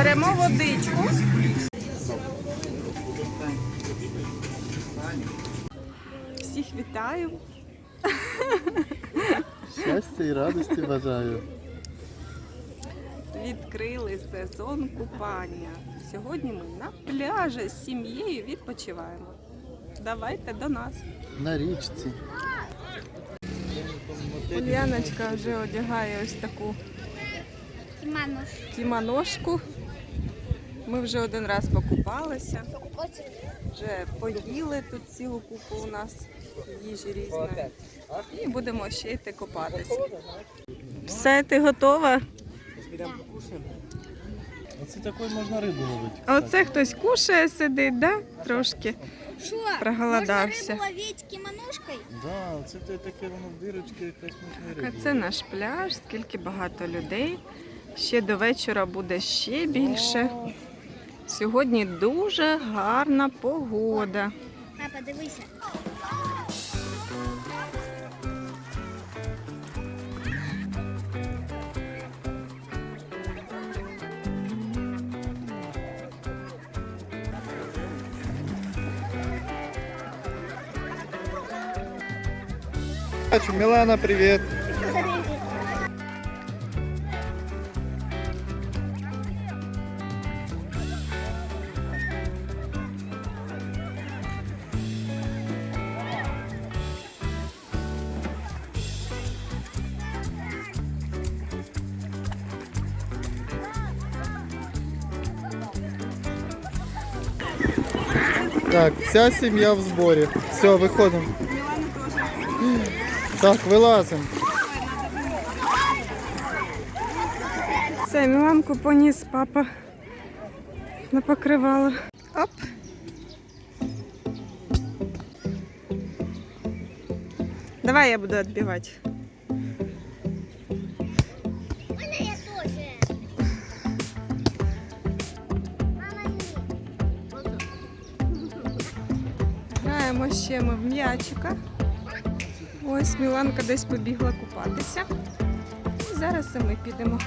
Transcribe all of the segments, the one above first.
Беремо водичку. Всіх вітаю. Щастя і радості бажаю. Відкрили сезон купання. Сьогодні ми на пляжі з сім'єю відпочиваємо. Давайте до нас. На річці. Ульяночка вже одягає ось таку Мануш. Ми вже один раз покупалися, вже поїли тут цілу купу у нас їжі різної. І будемо ще йти купатися. Все, ти готова? Оце такою можна рибу ловити. А оце хтось кушає, сидить, да? Трошки. Що? Проголодався. Можна рибу ловити кімоножкою? Да, це таке воно в дирочці якась можна А це наш пляж, скільки багато людей. Ще до вечора буде ще більше. Сьогодні дуже гарна погода. Папа, дивися. Мілана, привіт. Так, вся сім'я в зборі. Все, виходимо. Так, вилазимо. Все, Міланку поніс папа на покривало. Оп. Давай я буду відбивати. Граємо ще ми в м'ячика. Ось Міланка десь побігла купатися. І зараз і ми підемо.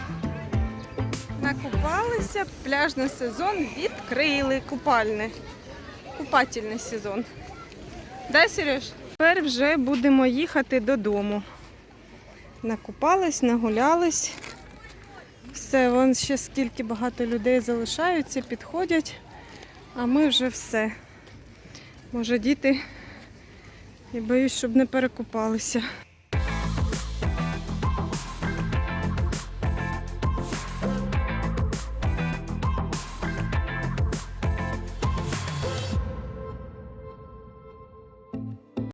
Накупалися, пляжний сезон відкрили. Купальний. Купательний сезон. Да, Сереж? Тепер вже будемо їхати додому. Накупались, нагулялись. Все, вон ще скільки багато людей залишаються, підходять, а ми вже все. Може, діти, я боюсь, щоб не перекупалися.